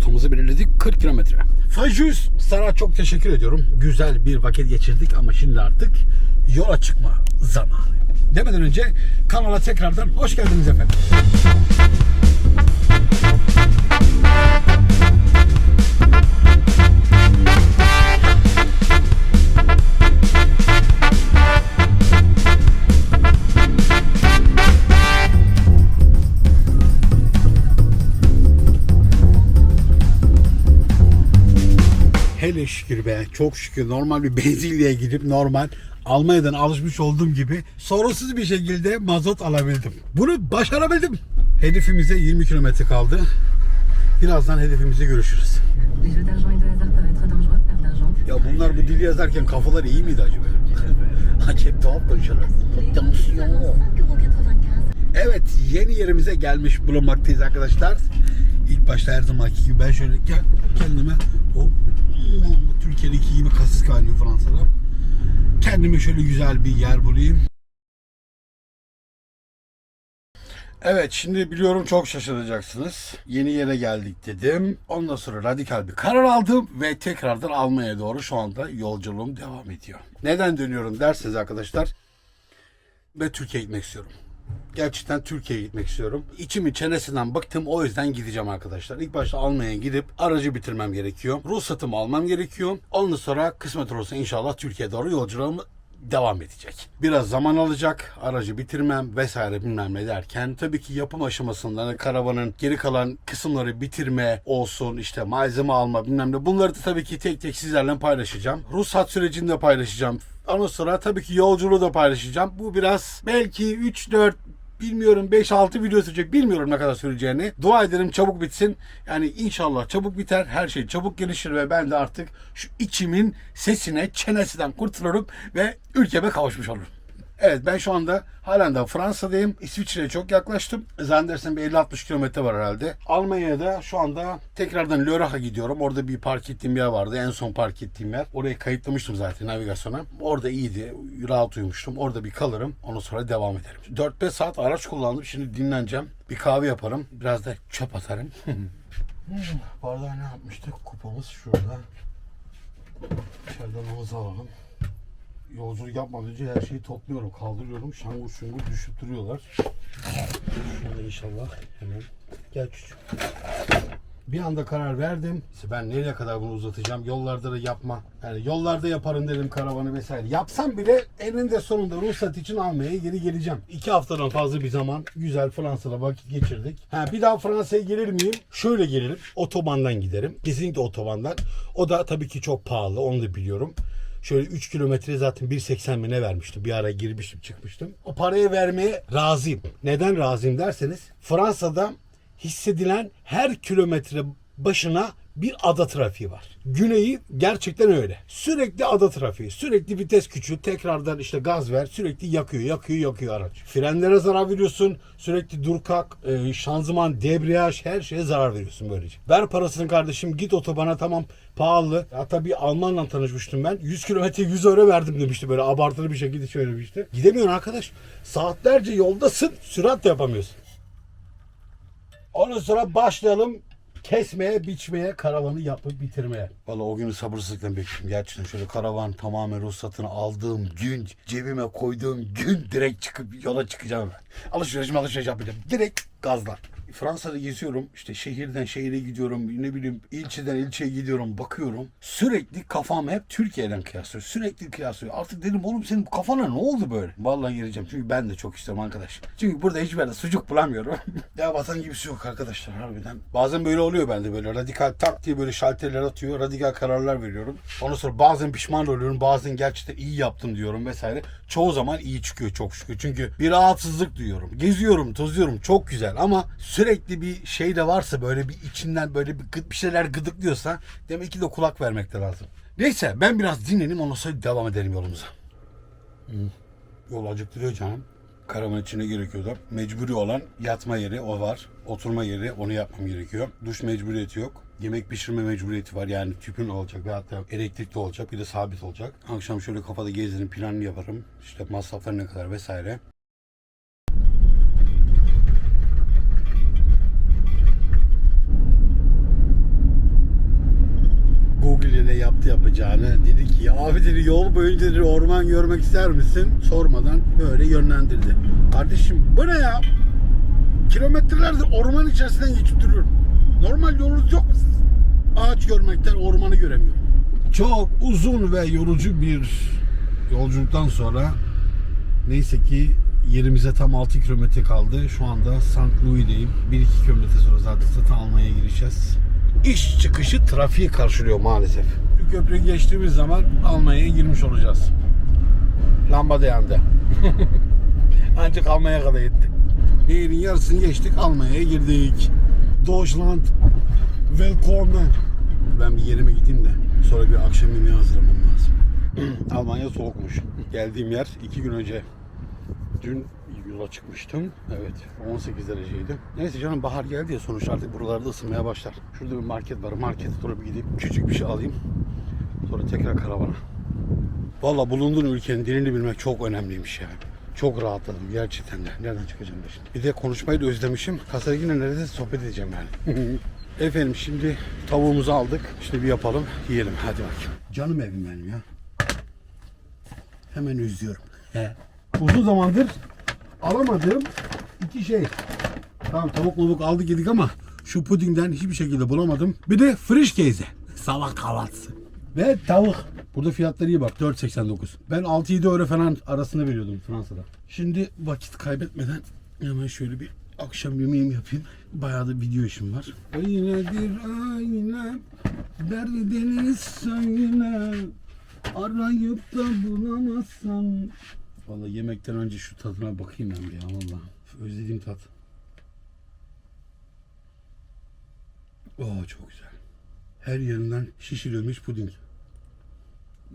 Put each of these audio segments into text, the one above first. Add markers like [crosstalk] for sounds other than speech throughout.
rotamızı belirledik 40 kilometre. Fajus sana çok teşekkür ediyorum. Güzel bir vakit geçirdik ama şimdi artık yola çıkma zamanı. Demeden önce kanala tekrardan hoş geldiniz efendim. Hele şükür be çok şükür normal bir benzinliğe gidip normal Almanya'dan alışmış olduğum gibi sorunsuz bir şekilde mazot alabildim. Bunu başarabildim. Hedefimize 20 kilometre kaldı. Birazdan hedefimize görüşürüz. Ya bunlar bu dili yazarken kafaları iyi miydi acaba? [laughs] Acayip tuhaf konuşuyorlar. Evet yeni yerimize gelmiş bulunmaktayız arkadaşlar. İlk başta her zamanki gibi ben şöyle kendime Türkiye'deki gibi kasis kaynıyor Fransa'da. Kendime şöyle güzel bir yer bulayım. Evet şimdi biliyorum çok şaşıracaksınız. Yeni yere geldik dedim. Ondan sonra radikal bir karar aldım ve tekrardan Almanya'ya doğru şu anda yolculuğum devam ediyor. Neden dönüyorum derseniz arkadaşlar ve Türkiye'ye gitmek istiyorum. Gerçekten Türkiye'ye gitmek istiyorum. İçimin çenesinden bıktım o yüzden gideceğim arkadaşlar. İlk başta Almanya'ya gidip aracı bitirmem gerekiyor. Ruhsatımı almam gerekiyor. Ondan sonra kısmet olursa inşallah Türkiye'ye doğru yolculuğum devam edecek. Biraz zaman alacak. Aracı bitirmem vesaire bilmem ne derken tabii ki yapım aşamasında hani karavanın geri kalan kısımları bitirme olsun işte malzeme alma bilmem ne bunları da tabii ki tek tek sizlerle paylaşacağım. Ruhsat sürecini de paylaşacağım. Ondan sonra tabii ki yolculuğu da paylaşacağım. Bu biraz belki 3-4 bilmiyorum 5-6 video sürecek bilmiyorum ne kadar süreceğini. Dua ederim çabuk bitsin. Yani inşallah çabuk biter. Her şey çabuk gelişir ve ben de artık şu içimin sesine çenesinden kurtulurum ve ülkeme kavuşmuş olurum. Evet ben şu anda halen de Fransa'dayım. İsviçre'ye çok yaklaştım. Zannedersem bir 50-60 kilometre var herhalde. Almanya'da şu anda tekrardan Lörrach'a gidiyorum. Orada bir park ettiğim yer vardı. En son park ettiğim yer. Orayı kayıtlamıştım zaten navigasyona. Orada iyiydi. Rahat uyumuştum. Orada bir kalırım. Ondan sonra devam ederim. 4-5 saat araç kullandım. Şimdi dinleneceğim. Bir kahve yaparım. Biraz da çöp atarım. [laughs] Bardağı ne yapmıştık? Kupamız şurada. İçeriden havuza alalım yolculuk yapmadan önce her şeyi topluyorum, kaldırıyorum. Şangur şungur düşüp duruyorlar. Şöyle inşallah hemen. Gel küçük. Bir anda karar verdim. İşte ben nereye kadar bunu uzatacağım? Yollarda da yapma. Yani yollarda yaparım dedim karavanı vesaire. Yapsam bile eninde sonunda ruhsat için almaya geri geleceğim. İki haftadan fazla bir zaman güzel Fransa'da vakit geçirdik. Ha, bir daha Fransa'ya gelir miyim? Şöyle gelirim. Otobandan giderim. Kesinlikle otobandan. O da tabii ki çok pahalı. Onu da biliyorum. Şöyle 3 kilometre zaten 1.80 mi ne vermiştim. Bir ara girmiştim çıkmıştım. O parayı vermeye razıyım. Neden razıyım derseniz Fransa'da hissedilen her kilometre başına bir ada trafiği var. Güneyi gerçekten öyle. Sürekli ada trafiği. Sürekli vites küçül. Tekrardan işte gaz ver. Sürekli yakıyor, yakıyor, yakıyor araç. Frenlere zarar veriyorsun. Sürekli dur kalk, e, şanzıman, debriyaj her şeye zarar veriyorsun böylece. Ver parasını kardeşim git otobana tamam pahalı. Hatta bir Almanla tanışmıştım ben. 100 kilometre 100 euro verdim demişti böyle abartılı bir şekilde söylemişti. Gidemiyorsun arkadaş. Saatlerce yoldasın sürat de yapamıyorsun. Ondan sonra başlayalım kesmeye, biçmeye, karavanı yapıp bitirmeye. Vallahi o günü sabırsızlıkla bekliyorum. Gerçekten şöyle karavan tamamen ruhsatını aldığım gün, cebime koyduğum gün direkt çıkıp yola çıkacağım. Alışverişimi alışveriş yapacağım. Direkt gazla. Fransa'da geziyorum. işte şehirden şehire gidiyorum. Ne bileyim ilçeden ilçeye gidiyorum. Bakıyorum. Sürekli kafam hep Türkiye'den kıyaslıyor. Sürekli kıyaslıyor. Artık dedim oğlum senin bu kafana ne oldu böyle? Vallahi gireceğim. Çünkü ben de çok istiyorum arkadaş. Çünkü burada hiçbir yerde sucuk bulamıyorum. [laughs] ya vatan gibisi yok arkadaşlar harbiden. Bazen böyle oluyor bende böyle. Radikal tak diye böyle şalterler atıyor. Radikal kararlar veriyorum. Ondan sonra bazen pişman oluyorum. Bazen gerçekten iyi yaptım diyorum vesaire. Çoğu zaman iyi çıkıyor çok şükür. Çünkü bir rahatsızlık duyuyorum. Geziyorum, tozuyorum. Çok güzel ama sürekli bir şey de varsa böyle bir içinden böyle bir, gı- bir şeyler gıdıklıyorsa demek ki de kulak vermek de lazım. Neyse ben biraz dinleneyim ondan sonra devam edelim yolumuza. Yol acıktırıyor canım. Karavan içine gerekiyor da. Mecburi olan yatma yeri o var. Oturma yeri onu yapmam gerekiyor. Duş mecburiyeti yok. Yemek pişirme mecburiyeti var. Yani tüpün olacak ve hatta elektrikli olacak bir de sabit olacak. Akşam şöyle kafada gezerim planını yaparım. İşte masraflar ne kadar vesaire. Google ile yaptı yapacağını. Dedi ki abi dedi yol boyunca dedi orman görmek ister misin? Sormadan böyle yönlendirdi. Kardeşim bu ne ya? Kilometrelerdir orman içerisinden geçip duruyorum. Normal yolunuz yok mu sizin? Ağaç görmekten ormanı göremiyorum. Çok uzun ve yorucu bir yolculuktan sonra neyse ki yerimize tam 6 kilometre kaldı. Şu anda St. Louis'deyim. 1-2 kilometre sonra zaten satın almaya gireceğiz. İş çıkışı trafiği karşılıyor maalesef. Şu köprüyü geçtiğimiz zaman Almanya'ya girmiş olacağız. Lamba da yandı. [laughs] Ancak Almanya'ya kadar yetti. Nehirin yarısını geçtik Almanya'ya girdik. Deutschland Willkommen. Ben bir yerime gideyim de sonra bir akşam yemeği hazırlamam lazım. [clears throat] Almanya soğukmuş. Geldiğim yer iki gün önce. Dün yola çıkmıştım. Evet 18 dereceydi. Neyse canım bahar geldi ya sonuç artık buralarda ısınmaya başlar. Şurada bir market var. Markete doğru bir gideyim. Küçük bir şey alayım. Sonra tekrar karavana. Valla bulunduğun ülkenin dilini bilmek çok önemliymiş yani. Çok rahatladım gerçekten de. Nereden çıkacağım ben şimdi? Bir de konuşmayı da özlemişim. Kasaya yine neredeyse sohbet edeceğim yani. [laughs] Efendim şimdi tavuğumuzu aldık. Şimdi bir yapalım, yiyelim. Hadi bakayım. Canım evim benim ya. Hemen üzüyorum. He. Uzun zamandır alamadığım iki şey. Tamam tavuk mavuk aldık yedik ama şu pudingden hiçbir şekilde bulamadım. Bir de friş geyze. [laughs] Sabah kahvaltısı. Ve tavuk. Burada fiyatları iyi bak 4.89. Ben 6-7 euro falan arasında veriyordum Fransa'da. Şimdi vakit kaybetmeden hemen şöyle bir akşam yemeğimi yapayım. Bayağı da video işim var. Aynedir ayne derdiniz söyle arayıp da bulamazsan. Vallahi yemekten önce şu tadına bakayım ben bir ya vallahi. Özlediğim tat. Oo çok güzel. Her yerinden şişirilmiş puding.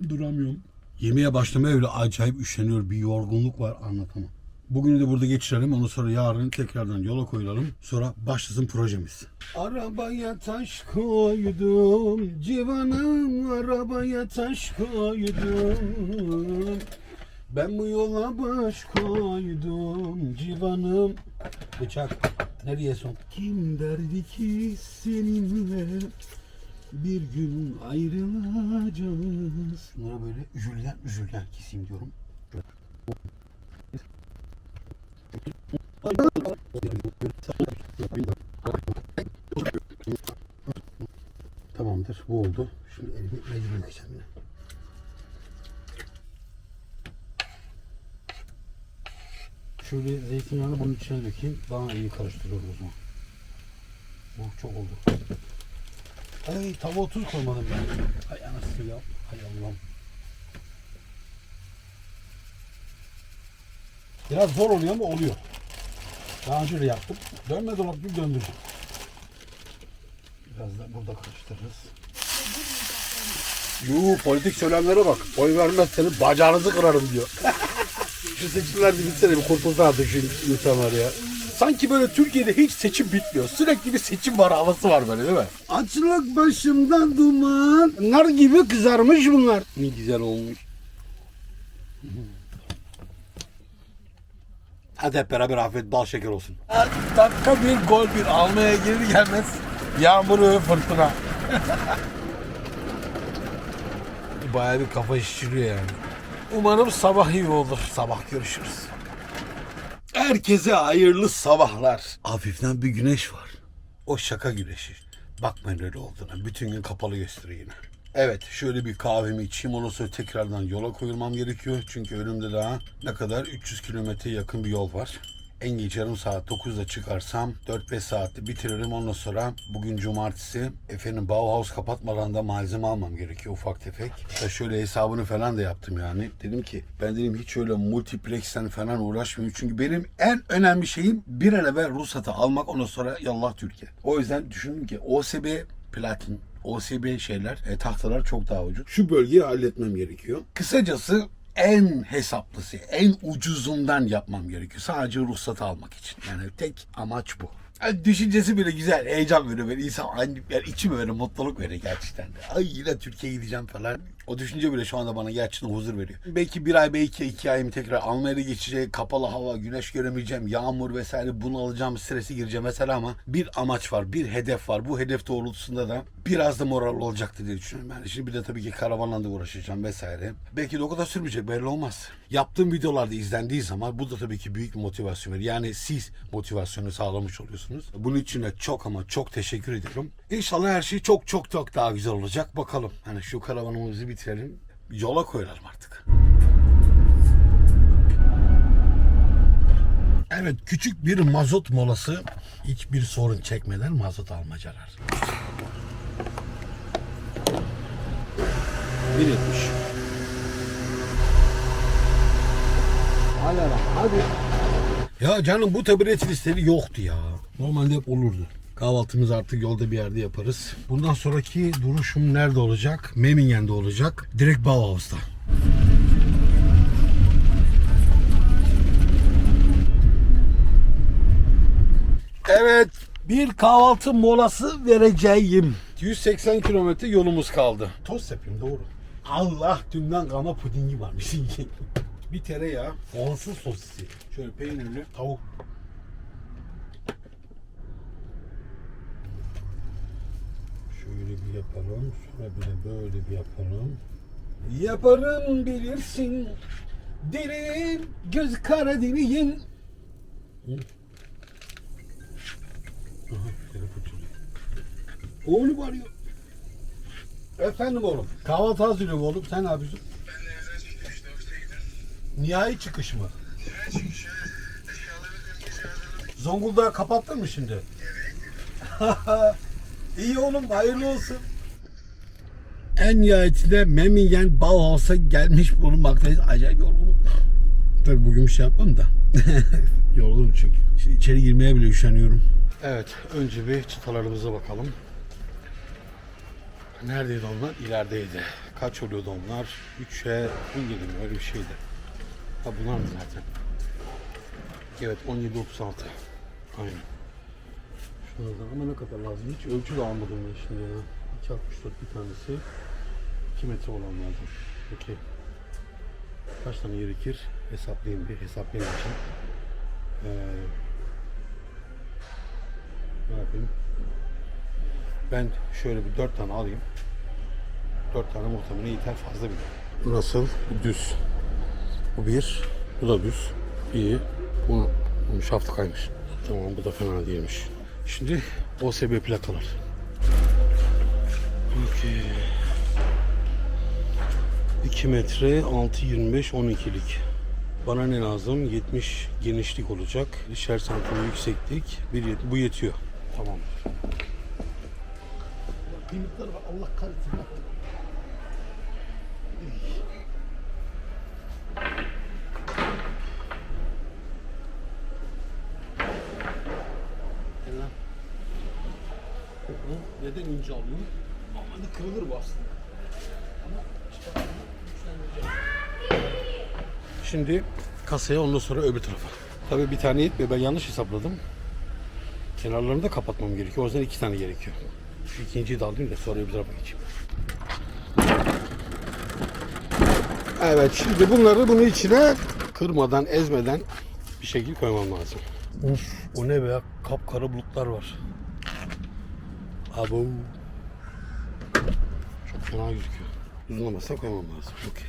Duramıyorum. Yemeğe başlamaya öyle acayip üşeniyor. Bir yorgunluk var anlatamam. Bugünü de burada geçirelim. Ondan sonra yarın tekrardan yola koyulalım. Sonra başlasın projemiz. Arabaya taş koydum. Civanım arabaya taş koydum. Ben bu yola baş koydum. Civanım. Bıçak. Nereye son? Kim derdi ki seninle bir gün ayrılacağız. Bunları böyle üzülden üzülden keseyim diyorum. Tamamdır. Bu oldu. Şimdi elimi mecbur yıkayacağım yine. Şöyle zeytinyağını bunun içine dökeyim. Daha iyi karıştırıyorum o zaman. Bu çok oldu. Ay tavuğa tuz koymadım ben. Hay anasını ya. Hay Allah'ım. Biraz zor oluyor ama oluyor. Daha önce de yaptım. Dönme dolap gibi döndürdüm. Biraz da burada karıştırırız. Yuu politik söylemlere bak. Oy vermezseniz bacağınızı kırarım diyor. [laughs] şu seçimler bir bitsene bir kurtulsa artık şu insanlar ya. Sanki böyle Türkiye'de hiç seçim bitmiyor. Sürekli bir seçim var havası var böyle değil mi? Açlık başımdan duman. Nar gibi kızarmış bunlar. Ne güzel olmuş. Hadi hep beraber afiyet bal şeker olsun. Dakika bir gol bir almaya gelir gelmez. Yağmur ve fırtına. Bayağı bir kafa şişiriyor yani. Umarım sabah iyi olur. Sabah görüşürüz. Herkese hayırlı sabahlar. Hafiften bir güneş var. O şaka güneşi. Bakmayın öyle olduğuna. Bütün gün kapalı gösteriyor yine. Evet şöyle bir kahvemi içeyim. Ondan sonra tekrardan yola koyulmam gerekiyor. Çünkü önümde daha ne kadar 300 kilometre yakın bir yol var. En geç yarım saat 9'da çıkarsam 4-5 saatte bitiririm. Ondan sonra bugün cumartesi efendim Bauhaus kapatmadan da malzeme almam gerekiyor ufak tefek. İşte şöyle hesabını falan da yaptım yani. Dedim ki ben dedim hiç öyle multiplexten falan uğraşmıyorum. Çünkü benim en önemli şeyim bir an evvel ruhsatı almak ondan sonra yallah Türkiye. O yüzden düşündüm ki OSB platin OSB şeyler, e, tahtalar çok daha ucuz. Şu bölgeyi halletmem gerekiyor. Kısacası en hesaplısı, en ucuzundan yapmam gerekiyor. Sadece ruhsatı almak için. Yani tek amaç bu. Yani düşüncesi bile güzel, heyecan veriyor böyle insan, yani içim böyle mutluluk veriyor gerçekten de. Ay yine Türkiye'ye gideceğim falan. O düşünce bile şu anda bana gerçekten huzur veriyor. Belki bir ay belki iki ayım tekrar Almanya'da geçecek. Kapalı hava, güneş göremeyeceğim, yağmur vesaire bunu alacağım, stresi gireceğim mesela ama bir amaç var, bir hedef var. Bu hedef doğrultusunda da biraz da moral olacaktır diye düşünüyorum. Yani şimdi bir de tabii ki karavanla da uğraşacağım vesaire. Belki de o kadar sürmeyecek belli olmaz. Yaptığım videolarda izlendiği zaman bu da tabii ki büyük bir motivasyon. Yani siz motivasyonu sağlamış oluyorsunuz. Bunun için de çok ama çok teşekkür ediyorum. İnşallah her şey çok çok çok daha güzel olacak. Bakalım. Hani şu karavanımızı bitirelim. Yola koyulalım artık. Evet küçük bir mazot molası. Hiçbir sorun çekmeden mazot almacalar. 1.70 Hadi lan hadi. Ya canım bu tabiret listeli yoktu ya. Normalde hep olurdu. Kahvaltımızı artık yolda bir yerde yaparız. Bundan sonraki duruşum nerede olacak? Memingen'de olacak. Direkt Bauhaus'ta. Evet, bir kahvaltı molası vereceğim. 180 kilometre yolumuz kaldı. Tost yapayım doğru. Allah dünden kama pudingi varmış. [laughs] bir tereyağı, soğansız sosisi. Şöyle peynirli tavuk. Şöyle bir yapalım. Sonra bir de böyle bir yapalım. Yaparım bilirsin. Derin göz kara deliyim. Aha, telefon çalıyor. Oğlum arıyor. Efendim oğlum. Kahvaltı hazırlıyorum oğlum. Sen ne yapıyorsun? Ben de evden çıktım işte ofise gidiyorum. Nihai çıkış mı? Çıkmış ya? Eşyalarımı gece hazırladım. Zonguldak'ı kapattın mı şimdi? [laughs] İyi oğlum hayırlı olsun. En nihayetinde Memmingen Bauhaus'a gelmiş bulunmaktayız. Acayip yorgunum. Tabii bugün bir şey yapmam da. [laughs] Yorgunum çünkü. Şimdi içeri girmeye bile üşeniyorum. Evet önce bir çıtalarımıza bakalım. Neredeydi onlar? İlerideydi. Kaç oluyordu onlar? 3'e 17 mi? Öyle bir şeydi. Ha bunlar mı zaten? Evet 17.36. Aynen. Şunlardan ama ne kadar lazım? Hiç ölçü de almadım ben şimdi ya. 2.64 bir tanesi. 2 metre olan lazım. Peki. Kaç tane gerekir? Hesaplayayım bir. Hesaplayayım için. Ee, ne yapayım? Ben şöyle bir 4 tane alayım. 4 tane muhtemelen yeter fazla bile. Nasıl? Düz. Bu bir. Bu da düz. İyi. Bu, şaftı kaymış. Tamam bu da fena değilmiş. Şimdi OSB plakalar. Okey. 2 metre 6.25 12'lik. Bana ne lazım? 70 genişlik olacak. İşer santim yükseklik. Bir yet- bu yetiyor. Tamam. Allah kahretsin. Gel lan. Bu neden ince alıyor? Normalde kırılır bu aslında. Ama. Şimdi kasaya ondan sonra öbür tarafa. Tabii bir tane yetmiyor. Ben yanlış hesapladım. Kenarlarını da kapatmam gerekiyor. O yüzden iki tane gerekiyor. Şu ikinciyi de alayım da sonra öbür tarafa geçeyim. Evet şimdi bunları bunun içine kırmadan, ezmeden bir şekil koymam lazım. Of o ne be? Kapkara bulutlar var. Abo. Çok fena gözüküyor. Uzunlamazsa koymam lazım. Okey.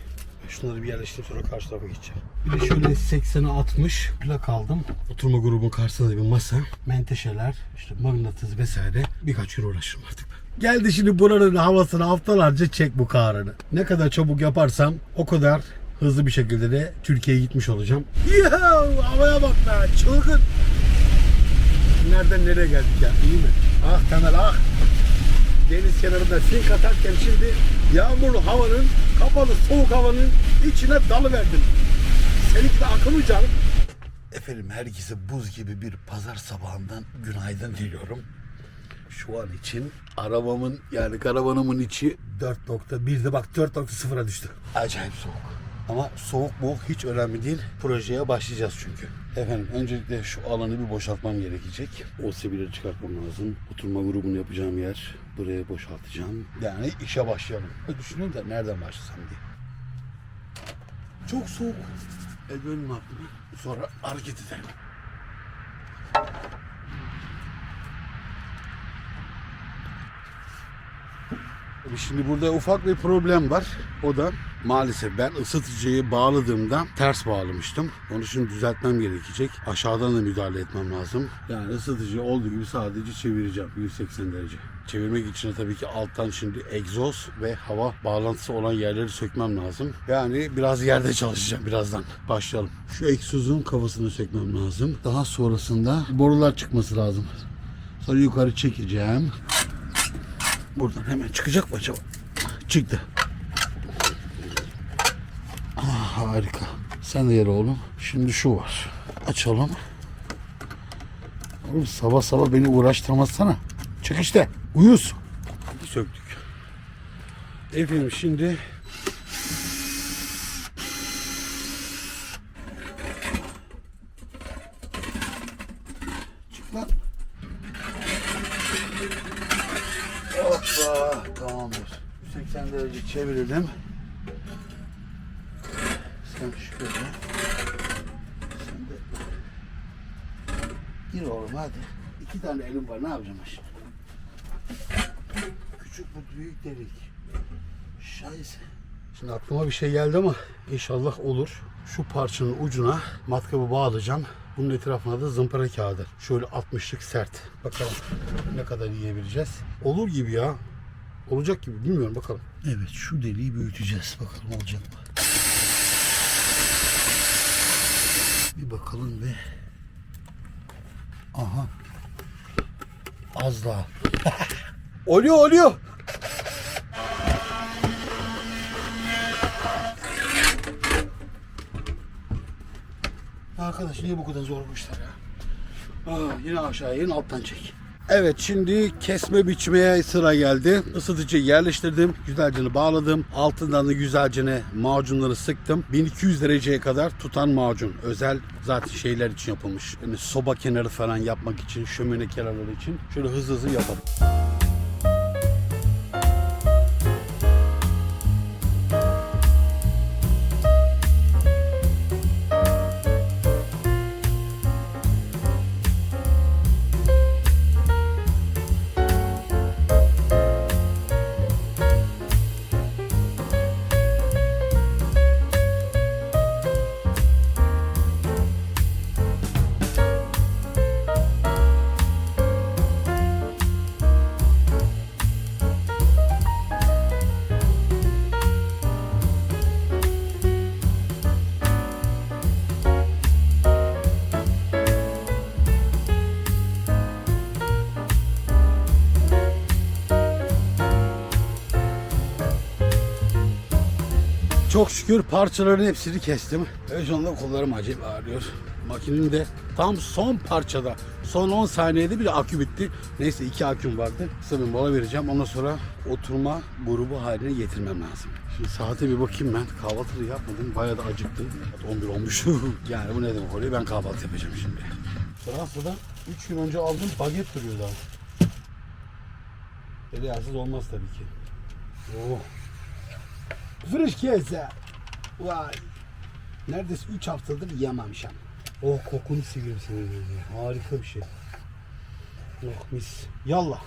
Şunları bir yerleştirip sonra karşı tarafa geçeceğim. Bir de şöyle 80'e 60 plak aldım. Oturma grubun karşısında da bir masa. Menteşeler, işte mıknatıs vesaire. Birkaç euro uğraşırım artık. Geldi şimdi buranın havasını haftalarca çek bu karını. Ne kadar çabuk yaparsam o kadar hızlı bir şekilde de Türkiye'ye gitmiş olacağım. Ya havaya bak be çılgın. Nereden nereye geldik ya iyi mi? Ah Temel ah. Deniz kenarında sink atarken şimdi yağmurlu havanın, kapalı soğuk havanın içine dalıverdim. Seninki de akıl canım? Efendim herkese buz gibi bir pazar sabahından günaydın diliyorum. Şu an için arabamın yani karavanımın içi 4.1'de bak 4.0'a düştü. Acayip soğuk. Ama soğuk boğuk hiç önemli değil. Projeye başlayacağız çünkü. Efendim öncelikle şu alanı bir boşaltmam gerekecek. O sebileri çıkartmam lazım. Oturma grubunu yapacağım yer. Buraya boşaltacağım. Yani işe başlayalım. Düşünüyorum da nereden başlasam diye. Çok soğuk. Eldivenim aklıma. Sonra hareket edelim. Şimdi burada ufak bir problem var. O da maalesef ben ısıtıcıyı bağladığımda ters bağlamıştım. Onu şimdi düzeltmem gerekecek. Aşağıdan da müdahale etmem lazım. Yani ısıtıcı olduğu gibi sadece çevireceğim 180 derece. Çevirmek için de tabii ki alttan şimdi egzoz ve hava bağlantısı olan yerleri sökmem lazım. Yani biraz yerde çalışacağım birazdan. Başlayalım. Şu egzozun kafasını sökmem lazım. Daha sonrasında borular çıkması lazım. Sonra yukarı çekeceğim. Buradan hemen çıkacak mı acaba? Çıktı. Ah, harika. Sen de yer oğlum. Şimdi şu var. Açalım. Oğlum sabah sabah beni uğraştırmazsana. Çık işte. Uyuz. Söktük. Efendim şimdi Çık lan. Hoppa. Tamamdır. 180 derece çevirdim. Sen şöyle. Sen de gir oğlum hadi. İki tane elim var ne yapacağım şimdi? Küçük bu büyük delik. Şayse. Şimdi aklıma bir şey geldi ama inşallah olur. Şu parçanın ucuna matkabı bağlayacağım. Bunun etrafına da zımpara kağıdı. Şöyle 60'lık sert. Bakalım ne kadar yiyebileceğiz. Olur gibi ya. Olacak gibi bilmiyorum bakalım. Evet şu deliği büyüteceğiz. Bakalım olacak mı? Bir bakalım ve aha az daha. [laughs] oluyor oluyor. Arkadaş niye bu kadar zor bu işler ya? Aa, yine aşağıya yine alttan çek. Evet şimdi kesme biçmeye sıra geldi. Isıtıcıyı yerleştirdim. Güzelce bağladım. Altından da güzelce macunları sıktım. 1200 dereceye kadar tutan macun. Özel zaten şeyler için yapılmış. Yani soba kenarı falan yapmak için, şömine kenarları için. Şöyle hızlı hızlı yapalım. Çok şükür parçaların hepsini kestim. Şu anda kollarım acayip ağrıyor. Makinenin de tam son parçada, son 10 saniyede bir akü bitti. Neyse iki aküm vardı. Kısa bir mola vereceğim. Ondan sonra oturma grubu haline getirmem lazım. Şimdi saate bir bakayım ben. Kahvaltı yapmadım. Bayağı da acıktım. Saat 11 olmuş. [laughs] yani bu ne demek oluyor? Ben kahvaltı yapacağım şimdi. Fransa'da 3 gün önce aldığım baget duruyor daha. Eli yağsız olmaz tabii ki. Oh. Frischkäse. Vay. Neredeyse 3 haftadır yememişim. Oh kokunu seviyorum senin. Harika bir şey. Oh mis. Yallah.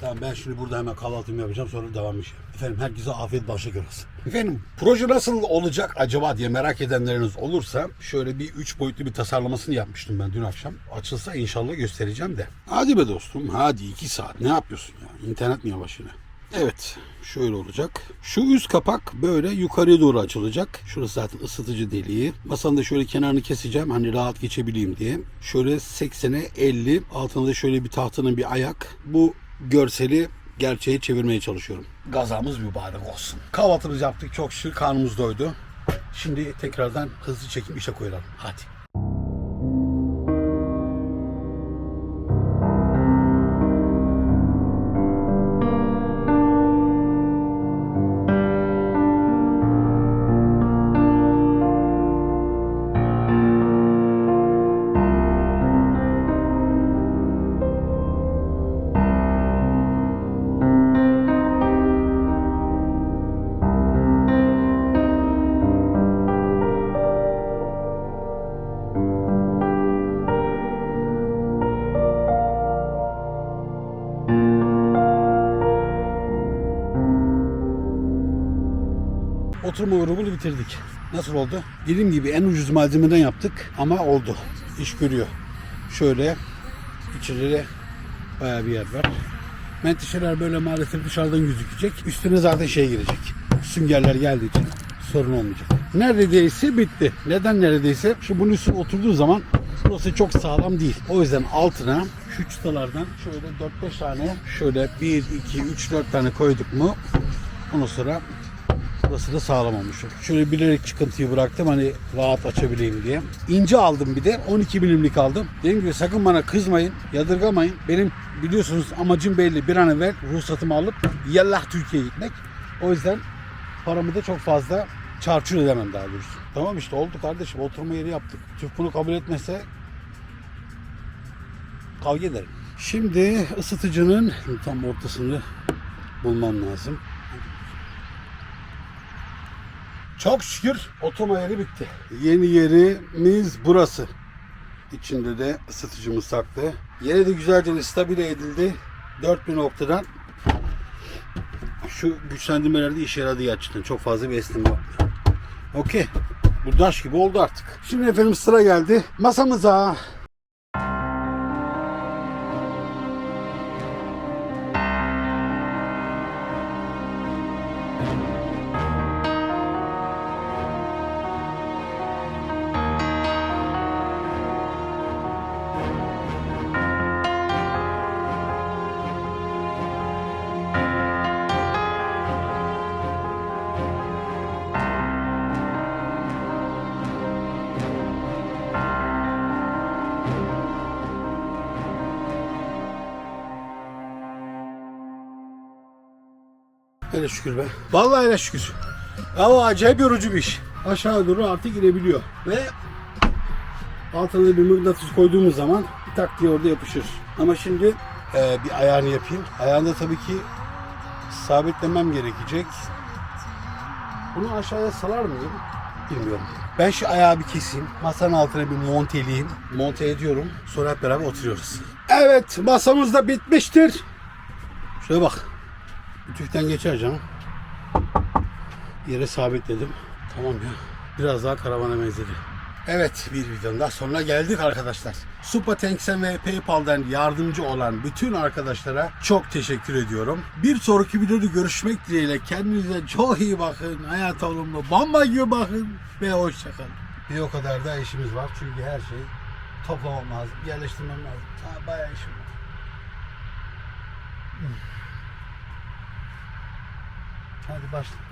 Tamam ben şimdi burada hemen kahvaltımı yapacağım sonra devam işe. Efendim herkese afiyet başlık olsun. Efendim proje nasıl olacak acaba diye merak edenleriniz olursa şöyle bir üç boyutlu bir tasarlamasını yapmıştım ben dün akşam. Açılsa inşallah göstereceğim de. Hadi be dostum hadi iki saat ne yapıyorsun ya? İnternet mi yavaş yine? Evet şöyle olacak. Şu üst kapak böyle yukarıya doğru açılacak. Şurası zaten ısıtıcı deliği. Masanın da şöyle kenarını keseceğim hani rahat geçebileyim diye. Şöyle 80'e 50 altında da şöyle bir tahtanın bir ayak. Bu görseli gerçeğe çevirmeye çalışıyorum. Gazamız mübarek olsun. Kahvaltımızı yaptık çok şükür karnımız doydu. Şimdi tekrardan hızlı çekim işe koyulalım. Hadi. Oturma grubunu bitirdik. Nasıl oldu? Dediğim gibi en ucuz malzemeden yaptık ama oldu. İş görüyor. Şöyle içeride bayağı bir yer var. Menteşeler böyle maalesef dışarıdan gözükecek. Üstüne zaten şey girecek. Süngerler geldiği için sorun olmayacak. Neredeyse bitti. Neden neredeyse? Şu bunun üstüne oturduğu zaman burası çok sağlam değil. O yüzden altına şu çıtalardan şöyle 4-5 tane şöyle 1, 2, 3, 4 tane koyduk mu ondan sonra Burası da sağlam. Şöyle bilerek çıkıntıyı bıraktım hani rahat açabileyim diye. İnce aldım bir de 12 milimlik aldım. Dediğim gibi sakın bana kızmayın, yadırgamayın. Benim biliyorsunuz amacım belli. Bir an evvel ruhsatımı alıp yallah Türkiye'ye gitmek. O yüzden paramı da çok fazla çarçur edemem daha doğrusu. Tamam işte oldu kardeşim oturma yeri yaptık. Türk bunu kabul etmezse kavga ederim. Şimdi ısıtıcının tam ortasını bulmam lazım. Çok şükür oturma yeri bitti. Yeni yerimiz burası. İçinde de ısıtıcımız saklı. Yere de güzelce stabile edildi. 4000 noktadan. Şu güçlendirmelerde işe yaradı gerçekten. Çok fazla bir esneme var. Okey. Bu daş gibi oldu artık. Şimdi efendim sıra geldi. Masamıza. Hele şükür be. Vallahi hele şükür. Ama acayip yorucu bir iş. Aşağı doğru artık girebiliyor. Ve altına bir mıknatıs koyduğumuz zaman tak diye orada yapışır. Ama şimdi e, bir ayarını yapayım. Ayağında tabii ki sabitlemem gerekecek. Bunu aşağıya salar mıyım? Bilmiyorum. Ben şu ayağı bir keseyim. Masanın altına bir monteleyeyim. Monte ediyorum. Sonra hep beraber oturuyoruz. Evet masamız da bitmiştir. Şuraya bak. Ütükten geçer canım. Yere sabitledim. Tamam ya. Biraz daha karavana benzedi. Evet bir videonun daha sonuna geldik arkadaşlar. Supatanks'e ve Paypal'dan yardımcı olan bütün arkadaşlara çok teşekkür ediyorum. Bir sonraki videoda görüşmek dileğiyle kendinize çok iyi bakın. Hayat olumlu bomba gibi bakın ve hoşçakalın. Bir o kadar da işimiz var çünkü her şey toplamam lazım, yerleştirmem lazım. Ha, bayağı işim var. Hadi başla.